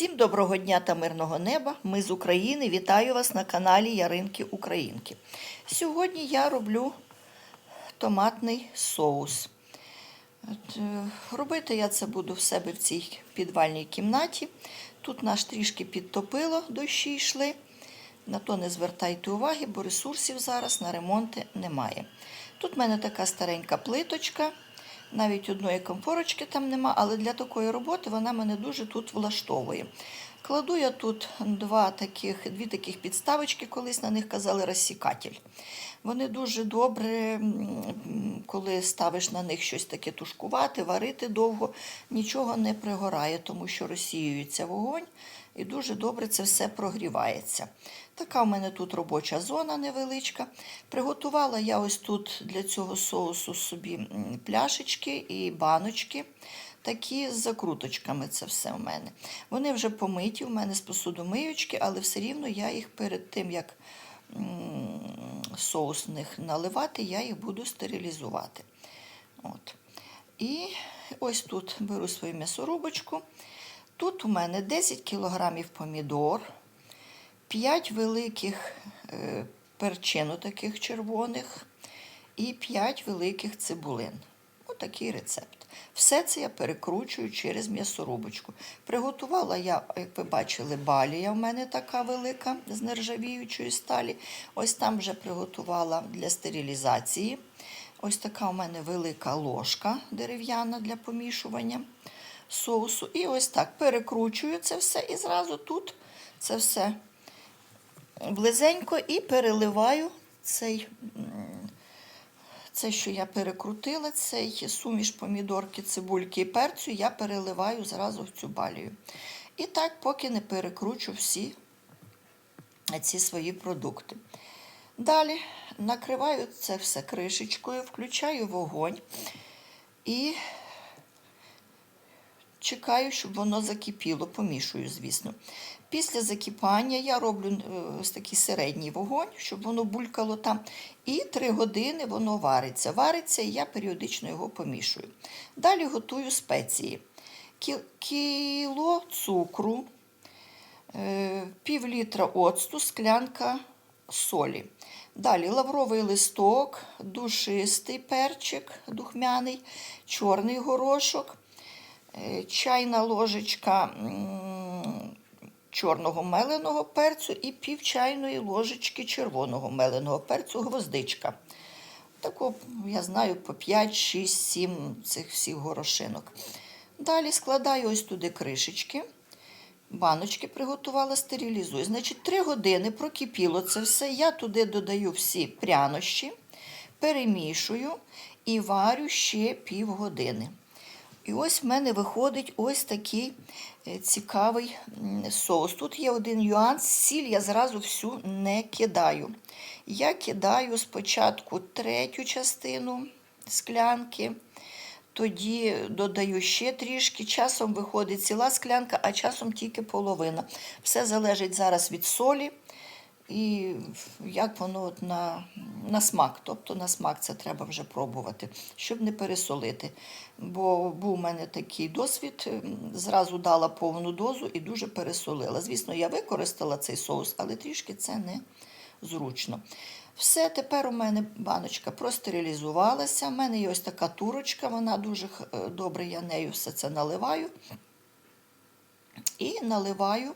Всім доброго дня та мирного неба. Ми з України. Вітаю вас на каналі Яринки Українки. Сьогодні я роблю томатний соус. От, е, робити я це буду в себе в цій підвальній кімнаті. Тут наш трішки підтопило, дощі йшли. На то не звертайте уваги, бо ресурсів зараз на ремонти немає. Тут в мене така старенька плиточка. Навіть одної комфорочки там нема, але для такої роботи вона мене дуже тут влаштовує. Кладу я тут два таких, дві таких підставочки, колись на них казали розсікатель. Вони дуже добре, коли ставиш на них щось таке тушкувати, варити довго, нічого не пригорає, тому що розсіюється вогонь і дуже добре це все прогрівається. Така в мене тут робоча зона невеличка. Приготувала я ось тут для цього соусу собі пляшечки і баночки. Такі з закруточками це все в мене. Вони вже помиті, у мене з посудомиючки, але все рівно я їх перед тим, як соус в них наливати, я їх буду стерилізувати. От. І ось тут беру свою м'ясорубочку. Тут у мене 10 кілограмів помідор, 5 великих е, перчину таких червоних і 5 великих цибулин. Отакий рецепт. Все це я перекручую через м'ясорубочку. Приготувала я, як ви бачили, балія в мене така велика з нержавіючої сталі. Ось там вже приготувала для стерилізації. Ось така у мене велика ложка дерев'яна для помішування соусу. І ось так перекручую це все і зразу тут це все близенько і переливаю цей. Це, що я перекрутила, цей суміш помідорки, цибульки і перцю, я переливаю зразу в цю балію. І так, поки не перекручу всі ці свої продукти. Далі накриваю це все кришечкою, включаю вогонь і чекаю, щоб воно закипіло, помішую, звісно. Після закипання я роблю е, ось такий середній вогонь, щоб воно булькало там. І три години воно вариться. Вариться, і я періодично його помішую. Далі готую спеції. Кіло цукру, е, пів літра оцту, склянка солі. Далі лавровий листок, душистий перчик духмяний, чорний горошок, чайна ложечка чорного меленого перцю і пів чайної ложечки червоного меленого перцю гвоздичка. Таку, я знаю, по 5, 6, 7 цих всіх горошинок. Далі складаю ось туди кришечки. Баночки приготувала, стерилізую. Значить, 3 години прокипіло це все. Я туди додаю всі прянощі, перемішую і варю ще півгодини. І ось в мене виходить ось такий е, цікавий соус. Тут є один нюанс. Сіль я зразу всю не кидаю. Я кидаю спочатку третю частину склянки, тоді додаю ще трішки. Часом виходить ціла склянка, а часом тільки половина. Все залежить зараз від солі і як воно от на, на смак. Тобто на смак це треба вже пробувати, щоб не пересолити. Бо був у мене такий досвід, зразу дала повну дозу і дуже пересолила. Звісно, я використала цей соус, але трішки це не зручно. Все, тепер у мене баночка простерилізувалася. У мене є ось така турочка, вона дуже е, добре, я нею все це наливаю. І наливаю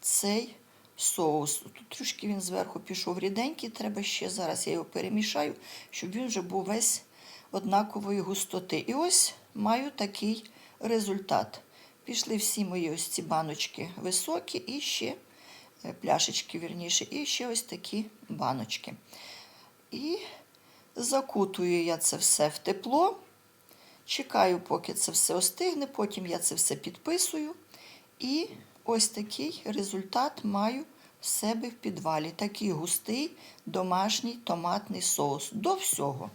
цей соус. Тут трішки він зверху пішов ріденький, треба ще зараз я його перемішаю, щоб він вже був весь однакової густоти. І ось маю такий результат. Пішли всі мої ось ці баночки високі і ще е, пляшечки, вірніше, і ще ось такі баночки. І закутую я це все в тепло. Чекаю, поки це все остигне, потім я це все підписую. І ось такий результат маю в себе в підвалі. Такий густий домашній томатний соус. До всього.